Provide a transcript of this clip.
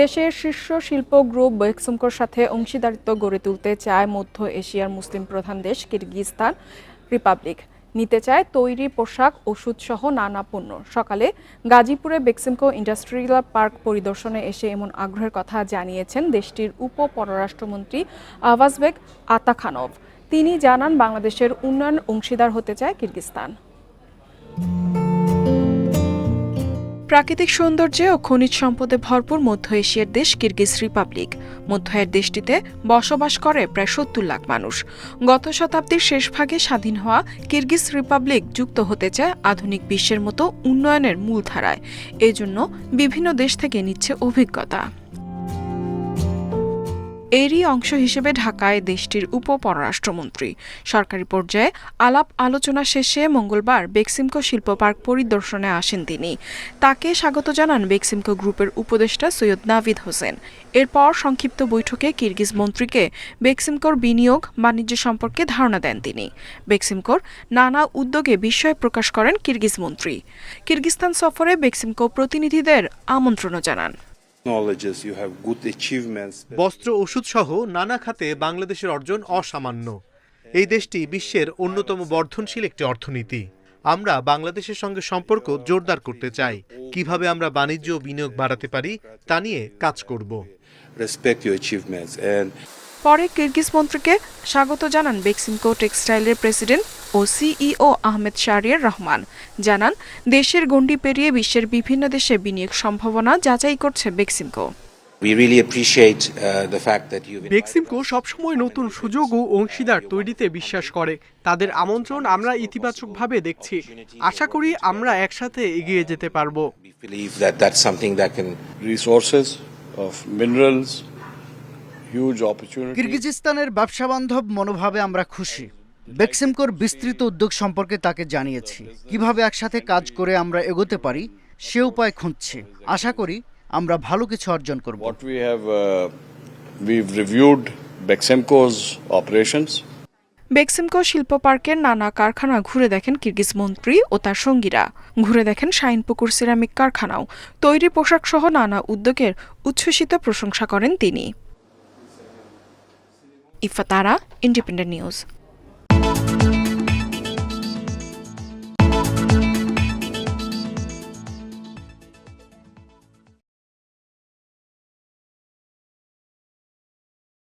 দেশের শীর্ষ শিল্প গ্রুপ বেক্সিমকোর সাথে অংশীদারিত্ব গড়ে তুলতে চায় মধ্য এশিয়ার মুসলিম প্রধান দেশ কিরগিজস্তান রিপাবলিক। নিতে চায় তৈরি পোশাক, ওষুধ সহ নানা পণ্য। সকালে গাজীপুরে বেক্সিমকো ইন্ডাস্ট্রিয়াল পার্ক পরিদর্শনে এসে এমন আগ্রহের কথা জানিয়েছেন দেশটির উপ পররাষ্ট্রমন্ত্রী আওয়াজবেক আতাখানভ। তিনি জানান, বাংলাদেশের উন্নয়ন অংশীদার হতে চায় কিরগিজস্তান। প্রাকৃতিক সৌন্দর্যে ও খনিজ সম্পদে ভরপুর মধ্য এশিয়ার দেশ কিরগিজ রিপাবলিক। মধ্য এর দেশটিতে বসবাস করে প্রায় সত্তর লাখ মানুষ। গত শতাব্দীর শেষ ভাগে স্বাধীন হওয়া কিরগিজ রিপাবলিক যুক্ত হতে চায় আধুনিক বিশ্বের মতো উন্নয়নের মূলধারায় এজন্য বিভিন্ন দেশ থেকে নিচ্ছে অভিজ্ঞতা। এরই অংশ হিসেবে ঢাকায় দেশটির উপ পররাষ্ট্রমন্ত্রী সরকারি পর্যায়ে আলাপ আলোচনা শেষে মঙ্গলবার বেক্সিমকো শিল্প পার্ক পরিদর্শনে আসেন তিনি। তাকে স্বাগত জানান বেক্সিমকো গ্রুপের উপদেষ্টা সৈয়দ নাভিদ হোসেন। এরপর সংক্ষিপ্ত বৈঠকে কিরগিজ মন্ত্রীকে বেক্সিমকোর বিনিয়োগ, বাণিজ্য সম্পর্কে ধারণা দেন তিনি। বেক্সিমকোর নানা উদ্যোগে বিস্ময় প্রকাশ করেন কিরগিজ মন্ত্রী। কিরগিস্তান সফরে বেক্সিমকো প্রতিনিধিদের আমন্ত্রণও জানান। Acknowledges you have good achievements. বস্ত্র ওষুধ সহ নানা খাতে বাংলাদেশের অর্জন অসামান্য। এই দেশটি বিশ্বের অন্যতম বর্ধনশীল একটি অর্থনীতি। আমরা বাংলাদেশের সঙ্গে সম্পর্ক জোরদার করতে চাই। কীভাবে আমরা বাণিজ্য বিনিয়োগ বাড়াতে পারি তা নিয়ে কাজ করব। রেসপেক্ট your অ্যাচিভমেন্টস পরে কিরগিজ মন্ত্রীকে স্বাগত জানান বেক্সিমকো টেক্সটাইলের প্রেসিডেন্ট ও সিইও আহমেদ শাহরিয়ার রহমান। জানান দেশের গণ্ডি পেরিয়ে বিশ্বের বিভিন্ন দেশে বিনিয়োগ সম্ভাবনা যাচাই করছে Beximco we really appreciate uh, the fact that you've Beximco সবসময় নতুন সুযোগ ও অংশীদার তৈরিতে বিশ্বাস করে। তাদের আমন্ত্রণ আমরা ইতিবাচকভাবে দেখছি। আশা করি আমরা একসাথে এগিয়ে যেতে পারব। কিরগিজস্তানের ব্যবসা বান্ধব মনোভাবে আমরা খুশি। বেক্সিমকোর বিস্তৃত উদ্যোগ সম্পর্কে তাকে জানিয়েছি। কীভাবে একসাথে কাজ করে আমরা এগোতে পারি সে উপায় খুঁজছি। আশা করি আমরা ভালো কিছু অর্জন করব। What we have, uh, we've reviewed Bexemco's operations. Beximco শিল্প পার্কের নানা কারখানা ঘুরে দেখেন কিরগিজ মন্ত্রী ও তার সঙ্গীরা। ঘুরে দেখেন শাইনপুকুর সিরামিক কারখানাও। তৈরি পোশাক সহ নানা উদ্যোগের উচ্ছ্বসিত প্রশংসা করেন তিনি। ইফাতারা ইন্ডিপেন্ডেন্ট নিউজ